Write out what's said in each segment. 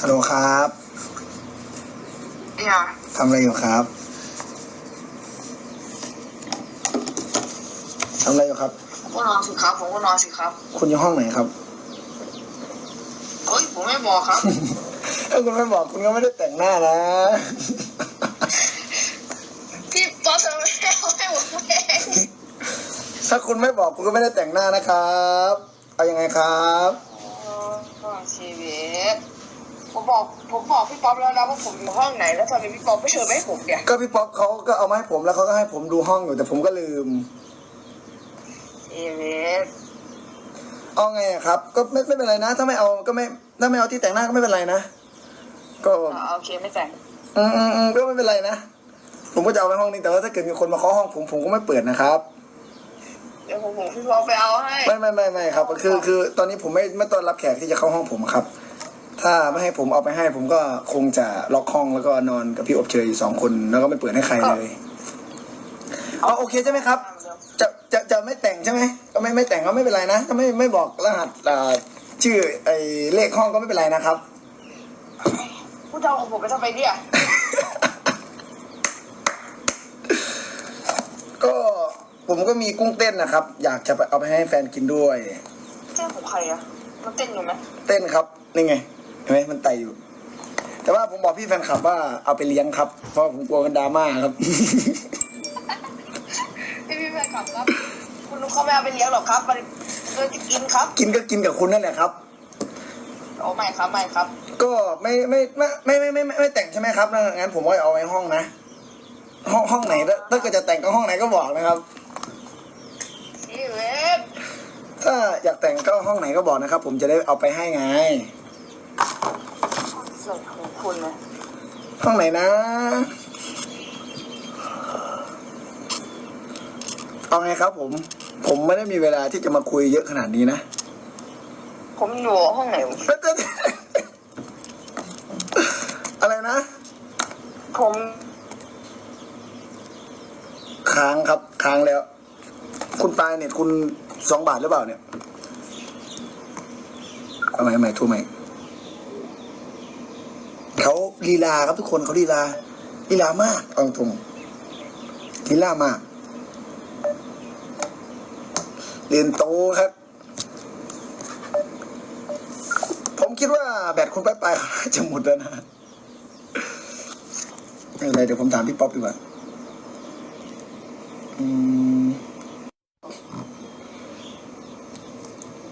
ฮัลโหลครับเนี่ยทำอะไรอยู่ครับทำอะไรอยู่ครับผมก็นอนสิครับ ผมก็นอนสิครับคุณอยู่ห้องไหนครับ เฮ้ยผมไม่บอกครับ ถ้าคุณไม่บอกคุณก็ไม่ได้แต่งหน้านะ พี่ป๊อปทำไมไม่เอาให้ผมเองถ้าคุณไม่บอกคุณก็ไม่ได้แต่งหน้านะครับ เอายังไงครับอ๋อชีวิต ผมบอกผมบอกพี่ป๊อปแล้วนะว่าผมอยู่ห้องไหน แล้วทำไมพี่ป๊อปไม่เชิญมาให้ผมเนี่ยก็พี่ป๊อปเขาก็เอามาให้ผมแล้วเขาก็ให้ผมดูห้องอยู่แต่ผมก็ลืมชีวิตเอาไงอะครับ ก็ไม่ไม่เป็นไรนะ ถ้าไม่เอาก็ไม่ถ้าไม่เอาที่แต่งหน้าก็ไม่เป็นไรนะก็อ่าโอเคไม่แต่งอืมอืมอืมก็ไม่เป็นไรนะผมก็จะเอาไปห้องนี้แต่ว่าถ้าเกิดมีคนมาเคาะห้องผมผมก็ไม่เปิดนะครับ เดี๋ยวผมผมพี่ป๊อปไปเอาให้ ไม่ไม่ไม่ไม่ครับ คือคือตอนนี้ผมไม่ไม่ต้อนรับแขกที่จะเข้าห้องผมครับ ถ้าไม่ให้ผมเอาไปให้ผมก็คงจะล็อกห้องแล้วก็นอนกับพี่อบเชยอยู่สองคนแล้วก็ไม่เปิดให้ใครเลยเอาโอเคใช่ไหมครับ จะจะจะไม่แต่งใช่ไหมก็ไม่ไม่แต่งก็ไม่เป็นไรนะถ้าไม่ไม่บอกรหัสอ่าชื่อไอ้เลขห้องก็ไม่เป็นไรนะครับผู้เจ้าของผมไปทำไมเนี่ย ก็ผมก็มีกุ้งเต้นนะครับ อยากจะไปเอาไปให้แฟนกินด้วย เจ้าของใครอะมันเต้นอยู่ไหมเต้นครับ นี่ไง เห็นไหมมันไตอยู่ แต่ว่าผมบอกพี่แฟนคลับว่าเอาไปเลี้ยงครับ เพราะผมกลัวกันดราม่าครับ พี่พี่แฟนคลับครับ คุณลุงเขาไม่เอาไปเลี้ยงหรอกครับมันมันจะกินครับกินก็กินกับคุณนั่นแหละครับ โอ้ไม่ครับไม่ครับก็ไม่ไม่ไม่ไม่ไม่ไม่ไม่ไม่แต่งใช่ไหมครับงั้นผมก็เอาไว้ห้องนะ ห้องห้องไหนถ้าถ้าเกิดจะแต่งก็ห้องไหนก็บอกนะครับชีวิตถ้าอยากแต่งก็ห้องไหนก็บอกนะครับ ผมจะได้เอาไปให้ไงส่วนของ คุณนะห้องไหนนะ เอาไงครับผม ผมไม่ได้มีเวลาที่จะมาคุยเยอะขนาดนี้นะ ผมอยู่ห้องไหน อะไรนะ ผม ค้างครับ ค้างแล้ว คุณปลายเน็ตคุณสองบาทหรือเปล่าเนี่ย เอาใหม่เอาใหม่โทูใหม่เขา ลีลาครับทุกคนเขาลีลาลีลามากเอาตรงลีลามาก เรียนโตครับ ผมคิดว่าแบตคุณไปไปจะหมดแล้วนะไม่เป็นไรเดี๋ยวผมถามพี่ป๊อปดีกว่า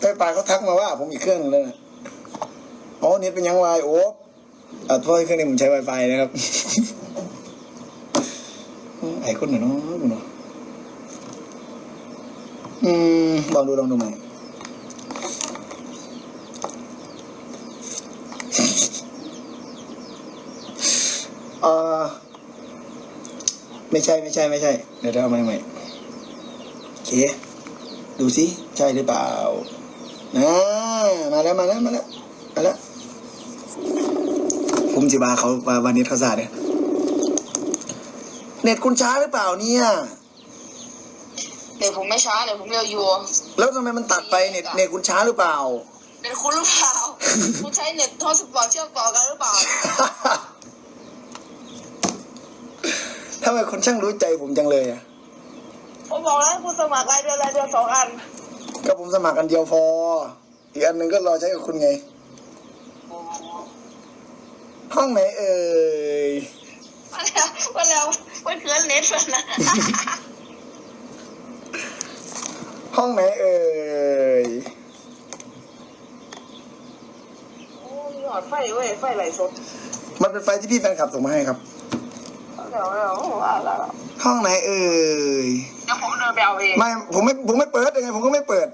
ไปไปเขาทักมาว่า ผมอีกเครื่องนึงแล้วนะอ๋อเน็ตเป็นยังไงโอ้ อ่าเพราะเครื่องนี้ผมใช้ Wi-Fi นะครับ ไอ้คนหน่อยเนาะกูเนาะอืมลองดูลองดูใหม่เออไม่ใช่ไม่ใช่ไม่ใช่ เดี๋ยวเดี๋ยวเอาใหม่ใหม่โอเค ดูสิ ใช่หรือเปล่านะมาแล้วมาแล้วมาแล้ว มจิบาเขาว่าวันนี้เขาสาดเนี่ยเน็ตคุณช้าหรือเปล่าเนี่ยเดี๋ยวผมไม่ช้าเดี๋ยวผมเร็วอยู่แล้วทำไมมันตัดไปเน็ตเน็ตคุณช้าหรือเปล่าเน็ตคุณหรือเปล่าคุณใช้เน็ตทอสปอร์ตเชื่อมต่อกันหรือเปล่าทำไมคนช่างรู้ใจผมจังเลยอะผมบอกแล้วคุณสมัครรายเดือนรายเดือนสองอันก็ผมสมัครอันเดียวพอ อีกอันหนึ่งก็รอใช้กับคุณไง ห้องไหนเอ่ยวันแล้ววันแล้ววันเกินเน็ตมันนะห้องไหนเอ่ยโอ้ยหลอดไฟเว้ยไฟไหลสดมันเป็นไฟที่พี่แฟนคลับส่งมาให้ครับเดี๋ยวเดี๋ยวว่าแล้วห้องไหนเอ่ยเดี๋ยวผมเดินไปเอาเองไม่ผมไม่ผมไม่เปิดยังไงผมก็ไม่เปิด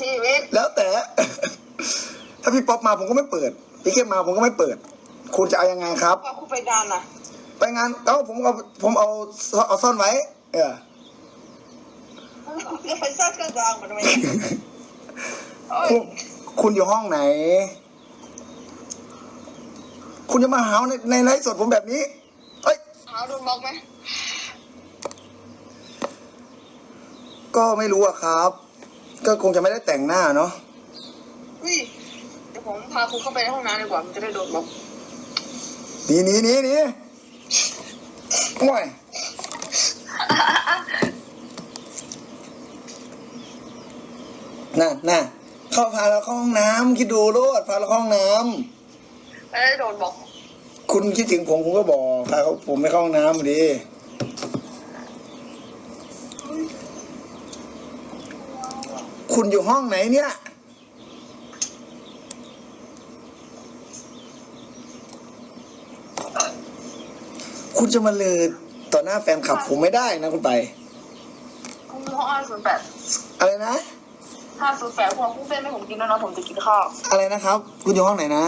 ชีวิตแล้วแต่ ถ้าพี่ป๊อปมาผมก็ไม่เปิด พี่เข้มมาผมก็ไม่เปิด คุณจะเอายังไงครับว่าคุณไปดานน่ะ ไปงานเอ้าผมเอาผมเอาเอาซ่อนไว้ เออจะไปสร้างเครื่องรางมันทำไมโอ้ยคุณคุณอยู่ห้องไหน คุณจะมาหาวในในไลฟ์สดผมแบบนี้ เอ้ยหาโดนบล็อกไหมก็ไม่รู้อะครับ ก็คงจะไม่ได้แต่งหน้าเนาะอุ้ยเดี๋ยวยวผมพาคุณเข้าไปในห้องน้ำดีกว่า มันจะได้โดนล็อก หนีหนีหนีหนีโอ้ยน่ะน่ะเข้าพาเราเข้าห้องน้ำคิดดูโลดพาเราเข้าห้องน้ไม่ได้โดนบล็อกำคุณคิดถึงผมคุณก็บอกพาเขาผมไปเข้าห้องน้ำดิคุณอยู่ห้องไหนเนี่ย คุณจะมาเลยต่อหน้าแฟนคลับผมไม่ได้นะคุณไปคุณอยู่ห้องห้าศูนย์แปดอะไรนะห้าศูนย์แปดพอคุณเต้นให้ผมกินแล้วนะผมจะกินข้าวอะไรนะครับ คุณอยู่ห้องไหนนะ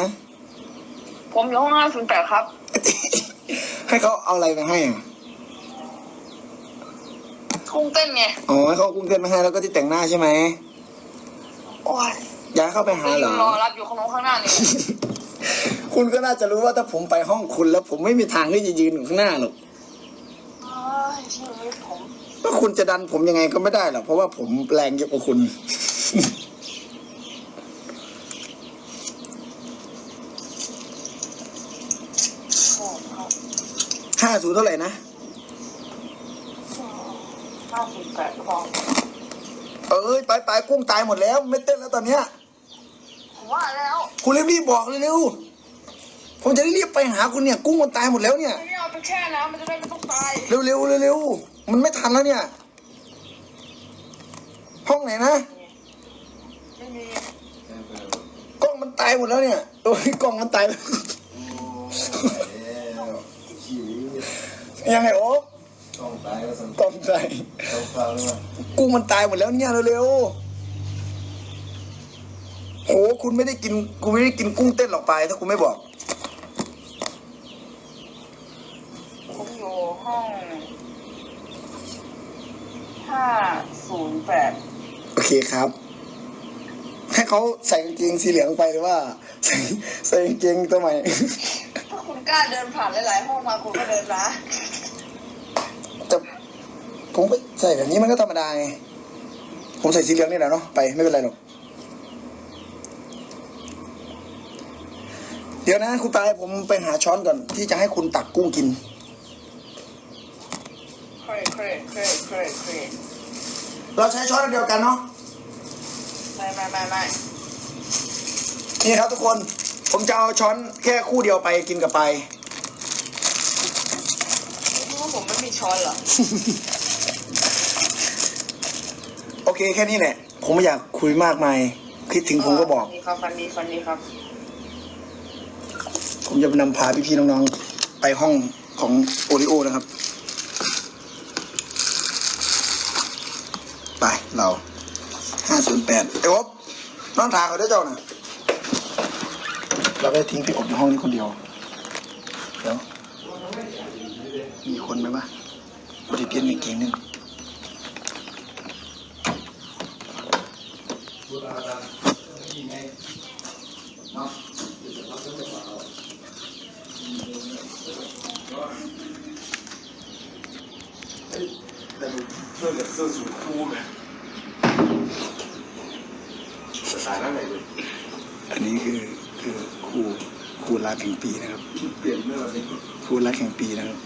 ผมอยู่ห้องห้าศูนย์แปดครับ ให้เขาเอาอะไรมาให้อะกุ้งเต้นไงอ๋อให้เขาเอากุ้งเต้นมาให้แล้วก็ที่แต่งหน้าใช่ไหมโอ้ยอยากให้เข้าไปหาไปเหรยือนรอรับอยู่ข้างนอกข้างหน้านี่ คุณก็น่าจะรู้ว่าถ้าผมไปห้องคุณแล้ว ผมไม่มีทางที่จะยืนอยู่ข้างหน้าหรอกเอ้ยชีวิตผมว่าคุณจะดันผมยังไงก็ไม่ได้หรอกเพราะว่าผมแรงเยอะกว่าคุณ โอ้ครับห้าศูนย์เท่าไหร่นะ ห้าศูนย์แปดพอเอ้ยไปไปกุ้งตายหมดแล้ว ไม่เต้นแล้วตอนเนี้ย ผมว่าแล้ว คุณรีบๆบอกเร็วๆ ผมจะได้รีบไปหาคุณเนี่ย กุ้งมันตายหมดแล้วเนี่ยไม่เอาไปแช่น้ำมันจะได้ไม่ต้องตายเร็วๆเร็วๆมันไม่ทันแล้วเนี่ย ห้องไหนนะไม่มีกล้องมันตายหมดแล้วเนี่ยโอ้ยกล้องมันตายแล้วยังไงโอ๊คต้องตายก็สมกล้องตายต้องฟังด้วยกุ้งมันตายหมดแล้วเนี่ยเร็วๆโอ้คุณไม่ได้กินกูไม่ได้กินกุ้งเต้นหรอกไปถ้าคุณไม่บอก ผมอยู่ ห้องห้าศูนย์แปดโอเคครับ ให้เขาใส่กางเกงสีเหลืองไปหรือว่า ใส่ใส่กางเกงตัวใหม่ ถ้าคุณกล้าเดินผ่านหลายๆห้องมาคุณก็เดินนะแต่ผมก็ใส่แบบนี้มันก็ธรรมดาไงผมใส่สีเหลืองนี่แหละเนาะไปไม่เป็นไรหรอกเดี๋ยวนะคุณตายผมไปหาช้อนก่อนที่จะให้คุณตักกุ้งกิน เครเครเครเครเครเราใช้ช้อนอันเดียวกันเนาะไม่ไม่ไม่ไม่นี่ครับทุกคนผมจะเอาช้อนแค่คู่เดียวไปกินกับไปคิดว่าผมไม่มีช้อนเหรอ โอเคแค่นี้แหละผมไม่อยากคุยมากมายคิดถึงผมก็บอกฟันดีครับฟันดีฟันดีครับ ผมจะนำพาพี่ๆน้องๆไปห้องของโอริโอนะครับ ไป เราห้าศูนย์แปดไอ้อบน้องทางเขาได้เจ้าน่ะเราก็ทิ้งพี่อบในห้องนี้คนเดียวเดี๋ยวมีคนไหมวะบริเตียนอีกเกงหนึงเนาะแต่ช่ว ยเหลือเสื้อสูทคู่ไหมจะตายแล้วไงเลยอันนี้คือคือคู่คู่รักแห่งปีนะครับ เปลี่ยนเมื่อวันนี้คู่รักแห่งปีนะครับ